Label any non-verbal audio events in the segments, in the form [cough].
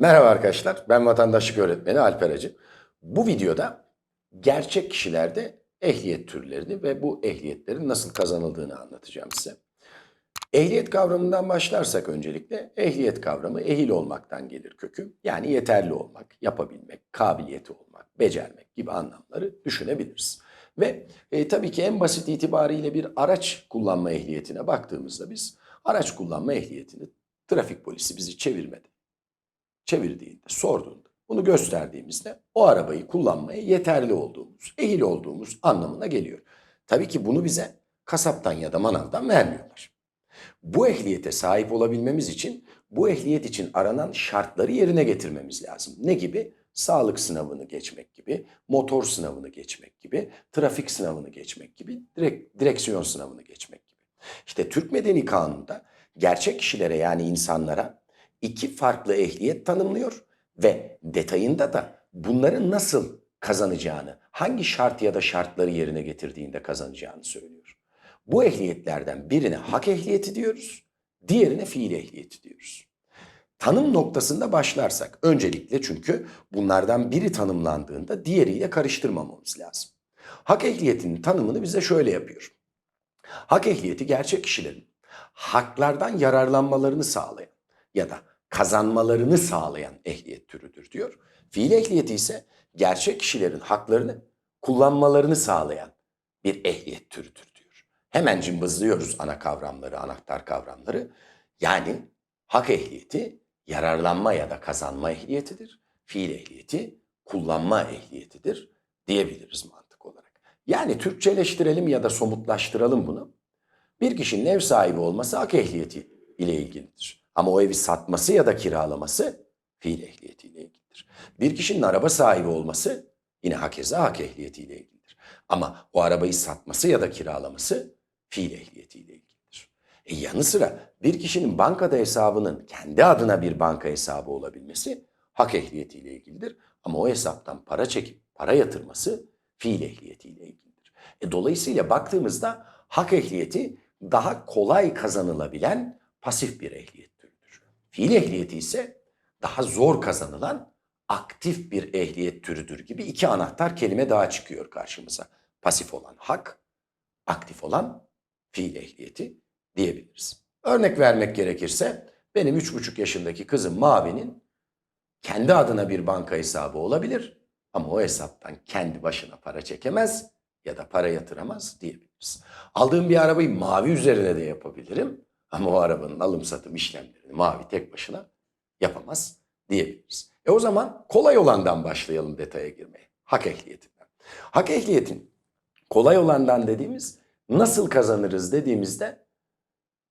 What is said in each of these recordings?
Merhaba arkadaşlar, ben vatandaşlık öğretmeni Alper Acı. Bu videoda gerçek kişilerde ehliyet türlerini ve bu ehliyetlerin nasıl kazanıldığını anlatacağım size. Ehliyet kavramından başlarsak öncelikle ehliyet kavramı ehil olmaktan gelir kökü. Yani yeterli olmak, yapabilmek, kabiliyeti olmak, becermek gibi anlamları düşünebiliriz. Ve e, tabii ki en basit itibariyle bir araç kullanma ehliyetine baktığımızda biz araç kullanma ehliyetini trafik polisi bizi çevirmedi çevirdiğinde, sorduğunda, bunu gösterdiğimizde o arabayı kullanmaya yeterli olduğumuz, ehil olduğumuz anlamına geliyor. Tabii ki bunu bize kasaptan ya da manavdan vermiyorlar. Bu ehliyete sahip olabilmemiz için bu ehliyet için aranan şartları yerine getirmemiz lazım. Ne gibi? Sağlık sınavını geçmek gibi, motor sınavını geçmek gibi, trafik sınavını geçmek gibi, direkt, direksiyon sınavını geçmek gibi. İşte Türk Medeni Kanunu'nda gerçek kişilere yani insanlara iki farklı ehliyet tanımlıyor ve detayında da bunları nasıl kazanacağını, hangi şart ya da şartları yerine getirdiğinde kazanacağını söylüyor. Bu ehliyetlerden birine hak ehliyeti diyoruz, diğerine fiil ehliyeti diyoruz. Tanım noktasında başlarsak öncelikle çünkü bunlardan biri tanımlandığında diğeriyle karıştırmamamız lazım. Hak ehliyetinin tanımını bize şöyle yapıyor. Hak ehliyeti gerçek kişilerin haklardan yararlanmalarını sağlayan ya da kazanmalarını sağlayan ehliyet türüdür diyor. Fiil ehliyeti ise gerçek kişilerin haklarını kullanmalarını sağlayan bir ehliyet türüdür diyor. Hemen cımbızlıyoruz ana kavramları, anahtar kavramları. Yani hak ehliyeti yararlanma ya da kazanma ehliyetidir. Fiil ehliyeti kullanma ehliyetidir diyebiliriz mantık olarak. Yani Türkçeleştirelim ya da somutlaştıralım bunu. Bir kişinin ev sahibi olması hak ehliyeti ile ilgilidir. Ama o evi satması ya da kiralaması fiil ehliyetiyle ilgilidir. Bir kişinin araba sahibi olması yine hakeza hak ehliyetiyle ilgilidir. Ama o arabayı satması ya da kiralaması fiil ehliyetiyle ilgilidir. E yanı sıra bir kişinin bankada hesabının kendi adına bir banka hesabı olabilmesi hak ehliyetiyle ilgilidir. Ama o hesaptan para çekip para yatırması fiil ehliyetiyle ilgilidir. E dolayısıyla baktığımızda hak ehliyeti daha kolay kazanılabilen pasif bir ehliyet. Fiil ehliyeti ise daha zor kazanılan aktif bir ehliyet türüdür gibi iki anahtar kelime daha çıkıyor karşımıza. Pasif olan hak, aktif olan fiil ehliyeti diyebiliriz. Örnek vermek gerekirse benim üç buçuk yaşındaki kızım Mavi'nin kendi adına bir banka hesabı olabilir ama o hesaptan kendi başına para çekemez ya da para yatıramaz diyebiliriz. Aldığım bir arabayı mavi üzerine de yapabilirim ama o arabanın alım satım işlemlerini mavi tek başına yapamaz diyebiliriz. E o zaman kolay olandan başlayalım detaya girmeye. Hak ehliyetinden. Hak ehliyetin kolay olandan dediğimiz nasıl kazanırız dediğimizde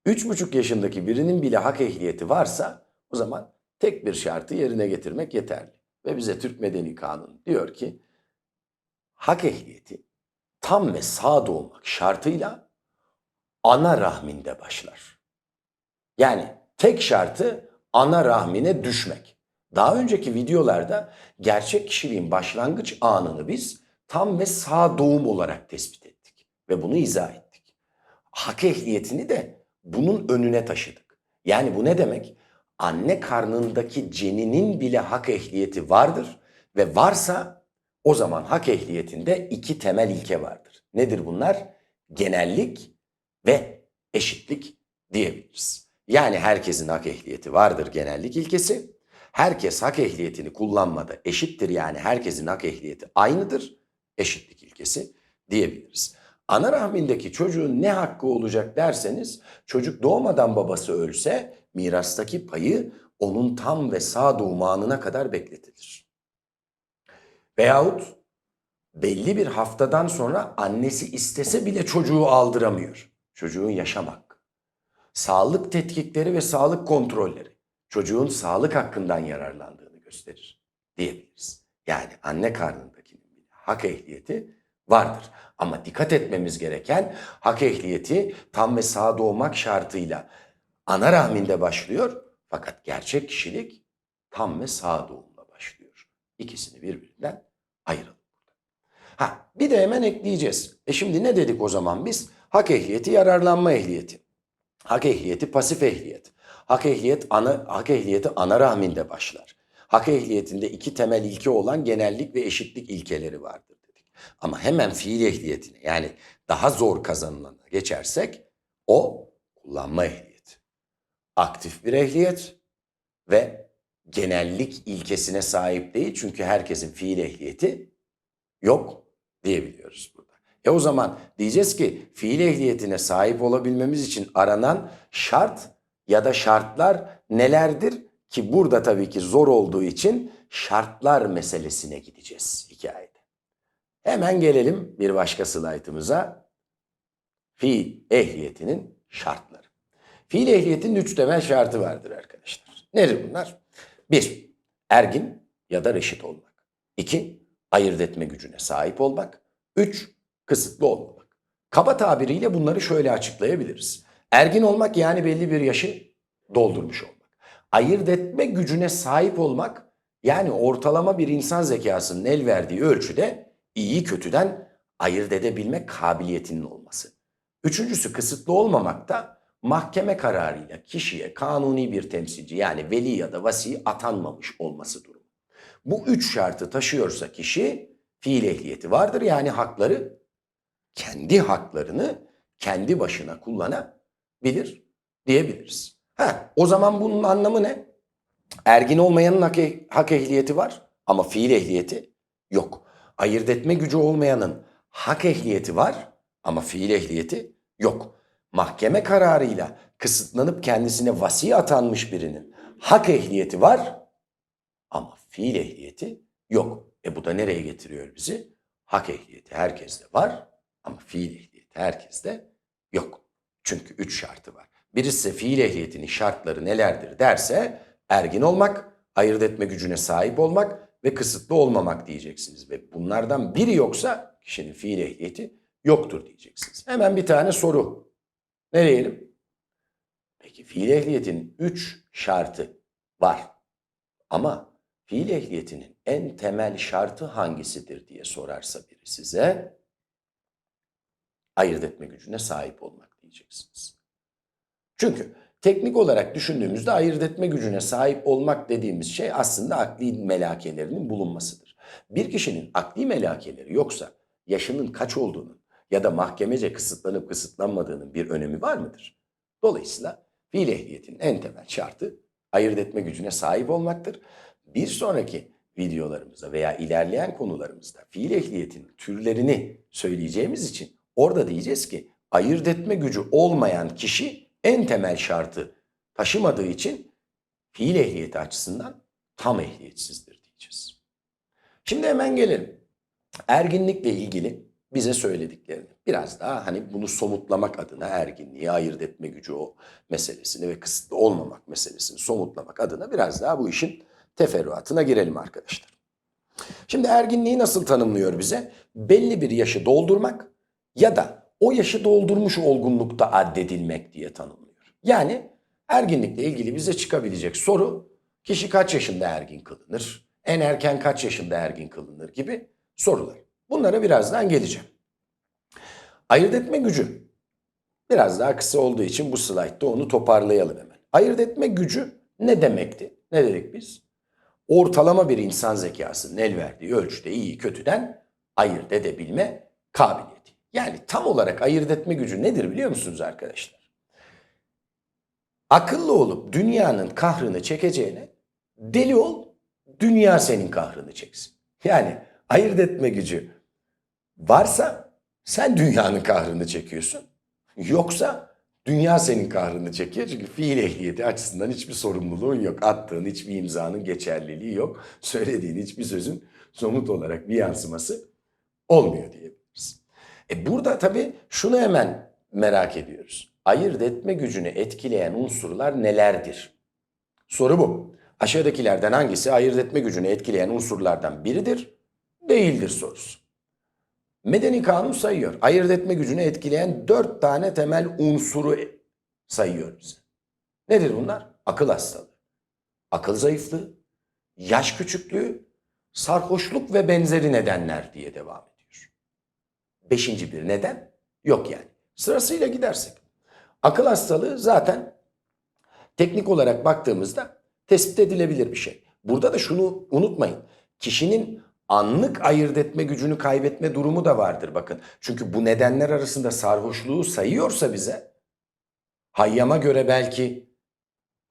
3,5 yaşındaki birinin bile hak ehliyeti varsa o zaman tek bir şartı yerine getirmek yeterli. Ve bize Türk Medeni Kanunu diyor ki hak ehliyeti tam ve sağ doğmak şartıyla ana rahminde başlar. Yani tek şartı ana rahmine düşmek. Daha önceki videolarda gerçek kişiliğin başlangıç anını biz tam ve sağ doğum olarak tespit ettik ve bunu izah ettik. Hak ehliyetini de bunun önüne taşıdık. Yani bu ne demek? Anne karnındaki ceninin bile hak ehliyeti vardır ve varsa o zaman hak ehliyetinde iki temel ilke vardır. Nedir bunlar? Genellik ve eşitlik diyebiliriz. Yani herkesin hak ehliyeti vardır genellik ilkesi. Herkes hak ehliyetini kullanmada eşittir yani herkesin hak ehliyeti aynıdır. Eşitlik ilkesi diyebiliriz. Ana rahmindeki çocuğun ne hakkı olacak derseniz çocuk doğmadan babası ölse mirastaki payı onun tam ve sağ doğum anına kadar bekletilir. Veyahut belli bir haftadan sonra annesi istese bile çocuğu aldıramıyor. Çocuğun yaşam hakkı. Sağlık tetkikleri ve sağlık kontrolleri çocuğun sağlık hakkından yararlandığını gösterir diyebiliriz. Yani anne karnındakinin hak ehliyeti vardır. Ama dikkat etmemiz gereken hak ehliyeti tam ve sağ doğmak şartıyla ana rahminde başlıyor. Fakat gerçek kişilik tam ve sağ doğumla başlıyor. İkisini birbirinden ayıralım. Ha, bir de hemen ekleyeceğiz. E şimdi ne dedik o zaman biz? Hak ehliyeti, yararlanma ehliyeti. Hak ehliyeti, pasif ehliyet. Hak ehliyet ana hak ehliyeti ana rahminde başlar. hak ehliyetinde iki temel ilke olan genellik ve eşitlik ilkeleri vardır dedik. Ama hemen fiil ehliyetine yani daha zor kazanılana geçersek o kullanma ehliyeti. Aktif bir ehliyet ve genellik ilkesine sahip değil çünkü herkesin fiil ehliyeti yok diyebiliyoruz. E o zaman diyeceğiz ki fiil ehliyetine sahip olabilmemiz için aranan şart ya da şartlar nelerdir? Ki burada tabii ki zor olduğu için şartlar meselesine gideceğiz hikayede. Hemen gelelim bir başka slaytımıza. Fiil ehliyetinin şartları. Fiil ehliyetinin üç temel şartı vardır arkadaşlar. Nedir bunlar? Bir, ergin ya da reşit olmak. İki, ayırt etme gücüne sahip olmak. Üç, kısıtlı olmamak. Kaba tabiriyle bunları şöyle açıklayabiliriz. Ergin olmak yani belli bir yaşı doldurmuş olmak. Ayırt etme gücüne sahip olmak yani ortalama bir insan zekasının el verdiği ölçüde iyi kötüden ayırt edebilme kabiliyetinin olması. Üçüncüsü kısıtlı olmamak da mahkeme kararıyla kişiye kanuni bir temsilci yani veli ya da vasi atanmamış olması durumu. Bu üç şartı taşıyorsa kişi fiil ehliyeti vardır yani hakları kendi haklarını kendi başına kullanabilir diyebiliriz. Ha, o zaman bunun anlamı ne? Ergin olmayanın hak, hak ehliyeti var ama fiil ehliyeti yok. Ayırt etme gücü olmayanın hak ehliyeti var ama fiil ehliyeti yok. Mahkeme kararıyla kısıtlanıp kendisine vasi atanmış birinin hak ehliyeti var ama fiil ehliyeti yok. E bu da nereye getiriyor bizi? Hak ehliyeti herkeste var ama fiil ehliyeti herkeste yok. Çünkü üç şartı var. Birisi fiil ehliyetinin şartları nelerdir derse ergin olmak, ayırt etme gücüne sahip olmak ve kısıtlı olmamak diyeceksiniz. Ve bunlardan biri yoksa kişinin fiil ehliyeti yoktur diyeceksiniz. Hemen bir tane soru. Ne diyelim? Peki fiil ehliyetinin üç şartı var. Ama fiil ehliyetinin en temel şartı hangisidir diye sorarsa biri size ayırt etme gücüne sahip olmak diyeceksiniz. Çünkü teknik olarak düşündüğümüzde ayırt etme gücüne sahip olmak dediğimiz şey aslında akli melakelerinin bulunmasıdır. Bir kişinin akli melakeleri yoksa yaşının kaç olduğunun ya da mahkemece kısıtlanıp kısıtlanmadığının bir önemi var mıdır? Dolayısıyla fiil ehliyetinin en temel şartı ayırt etme gücüne sahip olmaktır. Bir sonraki videolarımızda veya ilerleyen konularımızda fiil ehliyetinin türlerini söyleyeceğimiz için orada diyeceğiz ki ayırt etme gücü olmayan kişi en temel şartı taşımadığı için fiil ehliyeti açısından tam ehliyetsizdir diyeceğiz. Şimdi hemen gelelim. Erginlikle ilgili bize söylediklerini. Biraz daha hani bunu somutlamak adına erginliği ayırt etme gücü o meselesini ve kısıtlı olmamak meselesini somutlamak adına biraz daha bu işin teferruatına girelim arkadaşlar. Şimdi erginliği nasıl tanımlıyor bize? Belli bir yaşı doldurmak ya da o yaşı doldurmuş olgunlukta addedilmek diye tanımlıyor. Yani erginlikle ilgili bize çıkabilecek soru kişi kaç yaşında ergin kılınır? En erken kaç yaşında ergin kılınır gibi sorular. Bunlara birazdan geleceğim. Ayırt etme gücü biraz daha kısa olduğu için bu slaytta onu toparlayalım hemen. Ayırt etme gücü ne demekti? Ne dedik biz? Ortalama bir insan zekasının el verdiği ölçüde iyi kötüden ayırt edebilme kabiliyeti. Yani tam olarak ayırt etme gücü nedir biliyor musunuz arkadaşlar? Akıllı olup dünyanın kahrını çekeceğine deli ol, dünya senin kahrını çeksin. Yani ayırt etme gücü varsa sen dünyanın kahrını çekiyorsun. Yoksa dünya senin kahrını çekiyor. Çünkü fiil ehliyeti açısından hiçbir sorumluluğun yok. Attığın hiçbir imzanın geçerliliği yok. Söylediğin hiçbir sözün somut olarak bir yansıması olmuyor diyebiliriz. E burada tabii şunu hemen merak ediyoruz. Ayırt etme gücünü etkileyen unsurlar nelerdir? Soru bu. Aşağıdakilerden hangisi ayırt etme gücünü etkileyen unsurlardan biridir? Değildir sorusu. Medeni kanun sayıyor. Ayırt etme gücünü etkileyen dört tane temel unsuru sayıyor bize. Nedir bunlar? Akıl hastalığı, akıl zayıflığı, yaş küçüklüğü, sarhoşluk ve benzeri nedenler diye devam ediyor. Beşinci bir neden yok yani. Sırasıyla gidersek. Akıl hastalığı zaten teknik olarak baktığımızda tespit edilebilir bir şey. Burada da şunu unutmayın. Kişinin anlık ayırt etme gücünü kaybetme durumu da vardır bakın. Çünkü bu nedenler arasında sarhoşluğu sayıyorsa bize Hayyam'a göre belki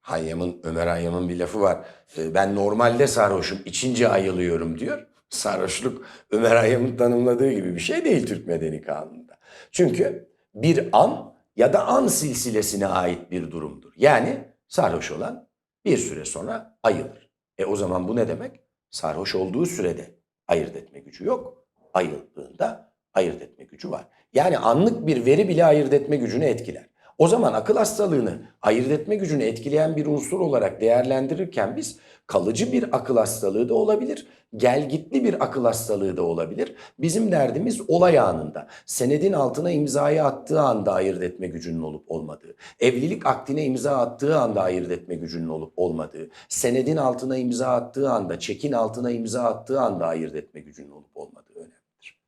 Hayyam'ın Ömer Hayyam'ın bir lafı var. E, Ben normalde sarhoşum, içince ayılıyorum diyor. Sarhoşluk Ömer Hayyam'ın tanımladığı gibi bir şey değil Türk Medeni Kanunu'nda. Çünkü bir an ya da an silsilesine ait bir durumdur. Yani sarhoş olan bir süre sonra ayılır. E o zaman bu ne demek? Sarhoş olduğu sürede ayırt etme gücü yok. Ayıldığında ayırt etme gücü var. Yani anlık bir veri bile ayırt etme gücünü etkiler. O zaman akıl hastalığını ayırt etme gücünü etkileyen bir unsur olarak değerlendirirken biz kalıcı bir akıl hastalığı da olabilir, gelgitli bir akıl hastalığı da olabilir. Bizim derdimiz olay anında, senedin altına imzayı attığı anda ayırt etme gücünün olup olmadığı, evlilik akdine imza attığı anda ayırt etme gücünün olup olmadığı, senedin altına imza attığı anda, çekin altına imza attığı anda ayırt etme gücünün olup olmadığı önemlidir.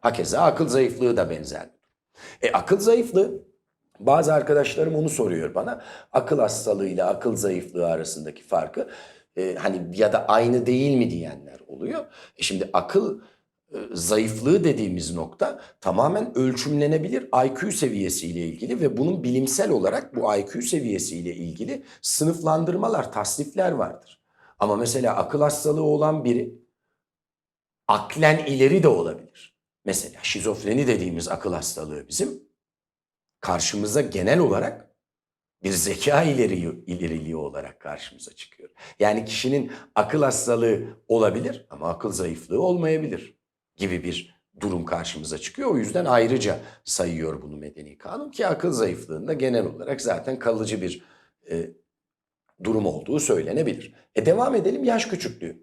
Hakeza akıl zayıflığı da benzer. E akıl zayıflığı bazı arkadaşlarım onu soruyor bana. Akıl hastalığıyla akıl zayıflığı arasındaki farkı e, hani ya da aynı değil mi diyenler oluyor. E şimdi akıl e, zayıflığı dediğimiz nokta tamamen ölçümlenebilir IQ seviyesiyle ilgili ve bunun bilimsel olarak bu IQ seviyesiyle ilgili sınıflandırmalar, tasnifler vardır. Ama mesela akıl hastalığı olan biri aklen ileri de olabilir. Mesela şizofreni dediğimiz akıl hastalığı bizim karşımıza genel olarak bir zeka ileri, ileriliği olarak karşımıza çıkıyor. Yani kişinin akıl hastalığı olabilir ama akıl zayıflığı olmayabilir gibi bir durum karşımıza çıkıyor. O yüzden ayrıca sayıyor bunu medeni kanun ki akıl zayıflığında genel olarak zaten kalıcı bir e, durum olduğu söylenebilir. E devam edelim yaş küçüklüğü.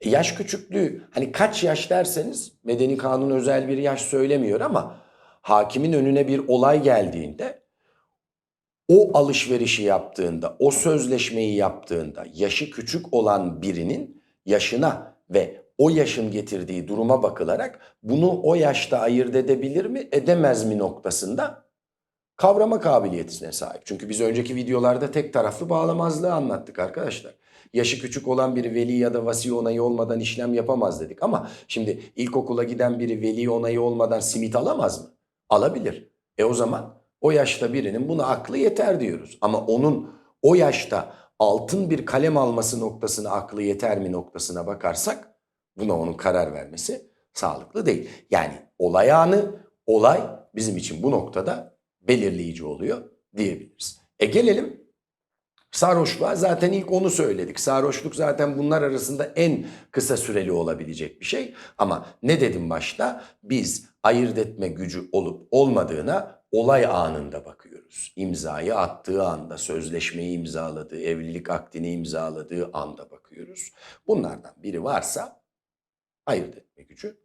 E yaş küçüklüğü hani kaç yaş derseniz medeni kanun özel bir yaş söylemiyor ama hakimin önüne bir olay geldiğinde o alışverişi yaptığında, o sözleşmeyi yaptığında yaşı küçük olan birinin yaşına ve o yaşın getirdiği duruma bakılarak bunu o yaşta ayırt edebilir mi, edemez mi noktasında kavrama kabiliyetine sahip. Çünkü biz önceki videolarda tek taraflı bağlamazlığı anlattık arkadaşlar. Yaşı küçük olan biri veli ya da vasi onayı olmadan işlem yapamaz dedik ama şimdi ilkokula giden biri veli onayı olmadan simit alamaz mı? Alabilir. E o zaman o yaşta birinin buna aklı yeter diyoruz. Ama onun o yaşta altın bir kalem alması noktasına aklı yeter mi noktasına bakarsak buna onun karar vermesi sağlıklı değil. Yani olay anı, olay bizim için bu noktada belirleyici oluyor diyebiliriz. E gelelim sarhoşluğa zaten ilk onu söyledik. Sarhoşluk zaten bunlar arasında en kısa süreli olabilecek bir şey. Ama ne dedim başta? Biz ayırt etme gücü olup olmadığına olay anında bakıyoruz. İmzayı attığı anda, sözleşmeyi imzaladığı, evlilik akdini imzaladığı anda bakıyoruz. Bunlardan biri varsa ayırt etme gücü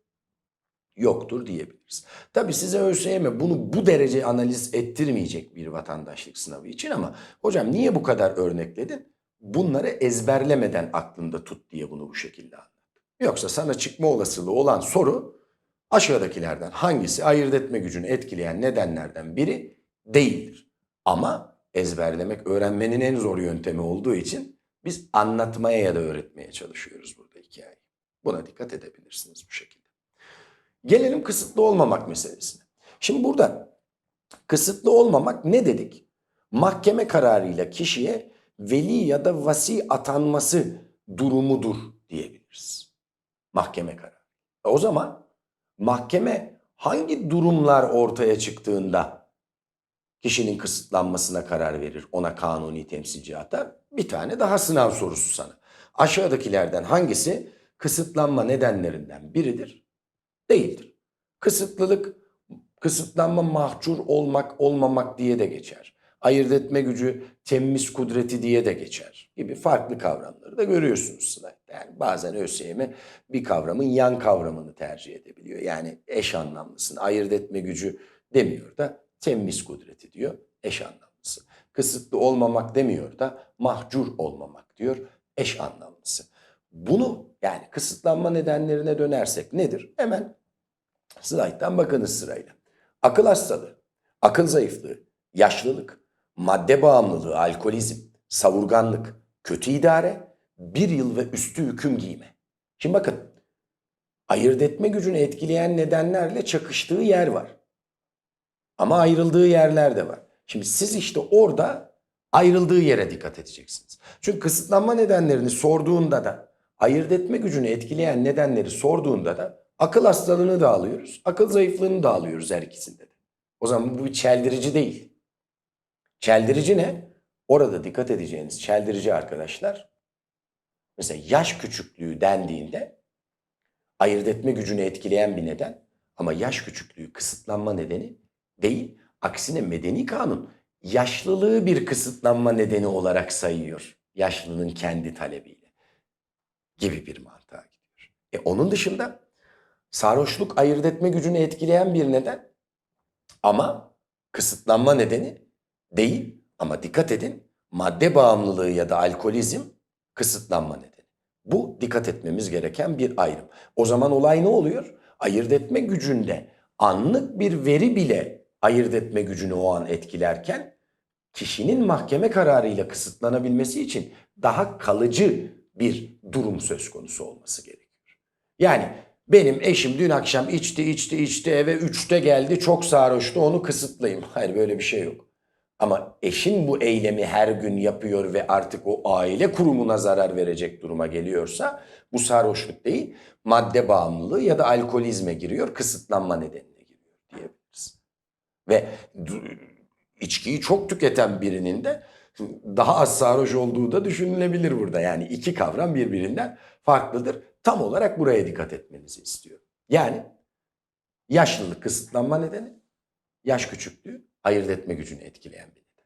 yoktur diyebiliriz. Tabii size ÖSYM bunu bu derece analiz ettirmeyecek bir vatandaşlık sınavı için ama hocam niye bu kadar örnekledin? Bunları ezberlemeden aklında tut diye bunu bu şekilde anlattım. Yoksa sana çıkma olasılığı olan soru aşağıdakilerden hangisi ayırt etme gücünü etkileyen nedenlerden biri değildir. Ama ezberlemek öğrenmenin en zor yöntemi olduğu için biz anlatmaya ya da öğretmeye çalışıyoruz burada hikayeyi. Buna dikkat edebilirsiniz bu şekilde. Gelelim kısıtlı olmamak meselesine. Şimdi burada kısıtlı olmamak ne dedik? Mahkeme kararıyla kişiye veli ya da vasi atanması durumudur diyebiliriz. Mahkeme kararı. E o zaman mahkeme hangi durumlar ortaya çıktığında kişinin kısıtlanmasına karar verir, ona kanuni temsilci atar? Bir tane daha sınav sorusu sana. Aşağıdakilerden hangisi kısıtlanma nedenlerinden biridir? Değildir. Kısıtlılık, kısıtlanma mahcur olmak, olmamak diye de geçer. Ayırt etme gücü, temyiz kudreti diye de geçer gibi farklı kavramları da görüyorsunuz slaytta. Yani bazen ÖSYM bir kavramın yan kavramını tercih edebiliyor. Yani eş anlamlısını ayırt etme gücü demiyor da temyiz kudreti diyor eş anlamlısı. Kısıtlı olmamak demiyor da mahcur olmamak diyor eş anlamlısı. Bunu yani kısıtlanma nedenlerine dönersek nedir? Hemen slayttan bakınız sırayla. Akıl hastalığı, akıl zayıflığı, yaşlılık, madde bağımlılığı, alkolizm, savurganlık, kötü idare, bir yıl ve üstü hüküm giyme. Şimdi bakın ayırt etme gücünü etkileyen nedenlerle çakıştığı yer var. Ama ayrıldığı yerler de var. Şimdi siz işte orada ayrıldığı yere dikkat edeceksiniz. Çünkü kısıtlanma nedenlerini sorduğunda da ayırt etme gücünü etkileyen nedenleri sorduğunda da akıl hastalığını da alıyoruz. Akıl zayıflığını da alıyoruz her ikisinde de. O zaman bu bir çeldirici değil. Çeldirici ne? Orada dikkat edeceğiniz çeldirici arkadaşlar. Mesela yaş küçüklüğü dendiğinde ayırt etme gücünü etkileyen bir neden ama yaş küçüklüğü kısıtlanma nedeni değil. Aksine medeni kanun yaşlılığı bir kısıtlanma nedeni olarak sayıyor. Yaşlının kendi talebiyle gibi bir mantığa gidiyor. E onun dışında sarhoşluk ayırt etme gücünü etkileyen bir neden ama kısıtlanma nedeni değil. Ama dikkat edin madde bağımlılığı ya da alkolizm kısıtlanma nedeni. Bu dikkat etmemiz gereken bir ayrım. O zaman olay ne oluyor? Ayırt etme gücünde anlık bir veri bile ayırt etme gücünü o an etkilerken kişinin mahkeme kararıyla kısıtlanabilmesi için daha kalıcı bir durum söz konusu olması gerekiyor. Yani benim eşim dün akşam içti içti içti eve 3'te geldi çok sarhoştu onu kısıtlayayım. [laughs] Hayır böyle bir şey yok. Ama eşin bu eylemi her gün yapıyor ve artık o aile kurumuna zarar verecek duruma geliyorsa bu sarhoşluk değil madde bağımlılığı ya da alkolizme giriyor kısıtlanma nedenine giriyor diyebiliriz. Ve içkiyi çok tüketen birinin de daha az sarhoş olduğu da düşünülebilir burada. Yani iki kavram birbirinden farklıdır. Tam olarak buraya dikkat etmenizi istiyorum. Yani yaşlılık kısıtlanma nedeni, yaş küçüklüğü ayırt etme gücünü etkileyen bir neden.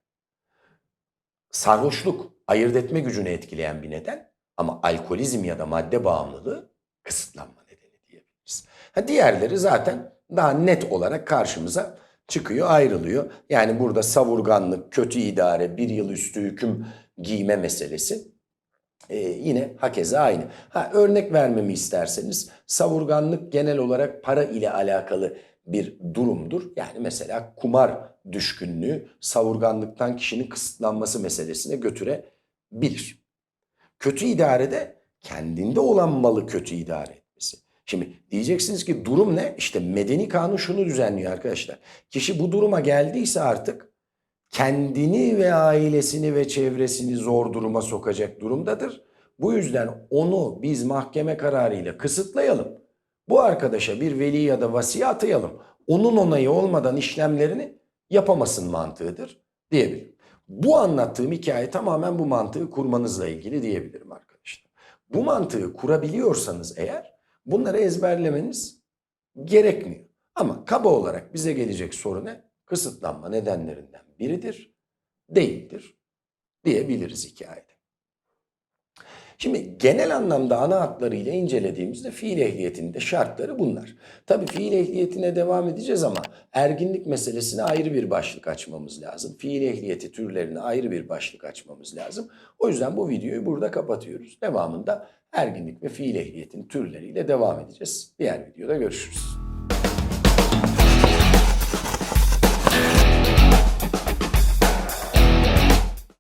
Sarhoşluk ayırt etme gücünü etkileyen bir neden ama alkolizm ya da madde bağımlılığı kısıtlanma nedeni diyebiliriz. Ha, diğerleri zaten daha net olarak karşımıza çıkıyor, ayrılıyor. Yani burada savurganlık, kötü idare, bir yıl üstü hüküm giyme meselesi ee, yine hakeza aynı. Ha, örnek vermemi isterseniz savurganlık genel olarak para ile alakalı bir durumdur. Yani mesela kumar düşkünlüğü savurganlıktan kişinin kısıtlanması meselesine götürebilir. Kötü idarede kendinde olan malı kötü idare etmesi. Şimdi diyeceksiniz ki durum ne? İşte medeni kanun şunu düzenliyor arkadaşlar. Kişi bu duruma geldiyse artık kendini ve ailesini ve çevresini zor duruma sokacak durumdadır. Bu yüzden onu biz mahkeme kararıyla kısıtlayalım. Bu arkadaşa bir veli ya da vasiye atayalım. Onun onayı olmadan işlemlerini yapamasın mantığıdır diyebilirim. Bu anlattığım hikaye tamamen bu mantığı kurmanızla ilgili diyebilirim arkadaşlar. Bu mantığı kurabiliyorsanız eğer bunları ezberlemeniz gerekmiyor. Ama kaba olarak bize gelecek soru ne? Kısıtlanma nedenlerinden biridir, değildir diyebiliriz hikayede. Şimdi genel anlamda ana hatlarıyla incelediğimizde fiil ehliyetinde şartları bunlar. Tabii fiil ehliyetine devam edeceğiz ama erginlik meselesine ayrı bir başlık açmamız lazım. Fiil ehliyeti türlerine ayrı bir başlık açmamız lazım. O yüzden bu videoyu burada kapatıyoruz. Devamında erginlik ve fiil ehliyetin türleriyle devam edeceğiz. Diğer videoda görüşürüz.